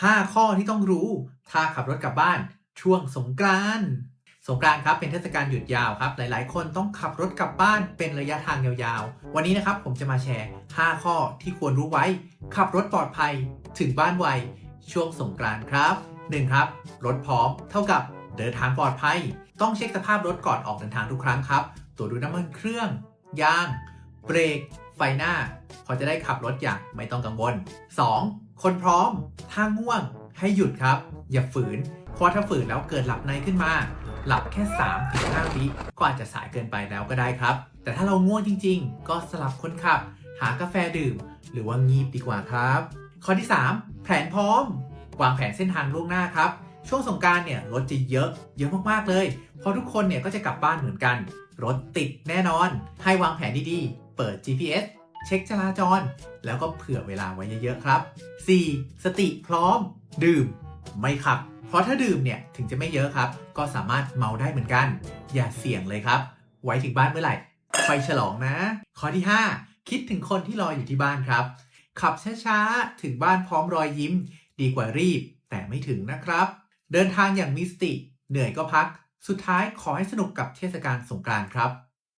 5 ข้อที่ต้องรู้ ถ้าขับรถกลับบ้าน ช่วงสงกรานต์สงกรานต์ครับเป็นเทศกาลหยุดยาวครับ หลาย ๆ คนต้องขับรถกลับบ้านเป็นระยะทางยาวๆ วันนี้นะครับผมจะมาแชร์ 5 ข้อที่ควรรู้ไว้ ขับรถปลอดภัยถึงบ้านไวช่วงสงกรานต์ครับ 1. ครับรถพร้อม เท่ากับเดินทางปลอดภัย ต้องเช็คสภาพรถก่อนออกเดินทางทุกครั้งครับ ตรวจดูน้ำมันเครื่อง ยาง เบรก ไฟหน้าพอจะได้ขับรถอย่างไม่ต้องกังวล 2. คนพร้อม ถ้าง่วงให้หยุดครับ อย่าฝืน เพราะถ้าฝืนแล้วเกิดหลับในขึ้นมา หลับแค่3-5วิก็อาจจะสายเกินไปแล้วก็ได้ครับ แต่ถ้าเราง่วงจริง ๆ ก็สลับคนขับ หากาแฟดื่ม หรือว่างีบดีกว่าครับ ข้อที่ 3 แผนพร้อม วางแผนเส้นทางล่วงหน้าครับ ช่วงสงการเนี่ยรถจะเยอะ เยอะมากๆเลย เพราะทุกคนเนี่ยก็จะกลับบ้านเหมือนกัน รถติดแน่นอน ให้วางแผนดีๆ เปิด GPS เช็คจราจร แล้วก็เผื่อเวลาไว้เยอะๆครับ 4. สติพร้อม ดื่ม ไม่ขับ เพราะถ้าดื่มเนี่ยถึงจะไม่เยอะครับ ก็สามารถเมาได้เหมือนกัน อย่าเสี่ยงเลยครับ ไว้ถึงบ้านเมื่อไหร่ ไปฉลองนะ ข้อที่ 5 คิดถึงคนที่รออยู่ที่บ้านครับ ขับช้าๆ ถึงบ้านพร้อมรอยยิ้ม ดีกว่ารีบ แต่ไม่ถึงนะครับ เดินทางอย่างมีสติ เหนื่อยก็พัก สุดท้ายขอให้สนุกกับเทศกาลสงกรานต์ครับ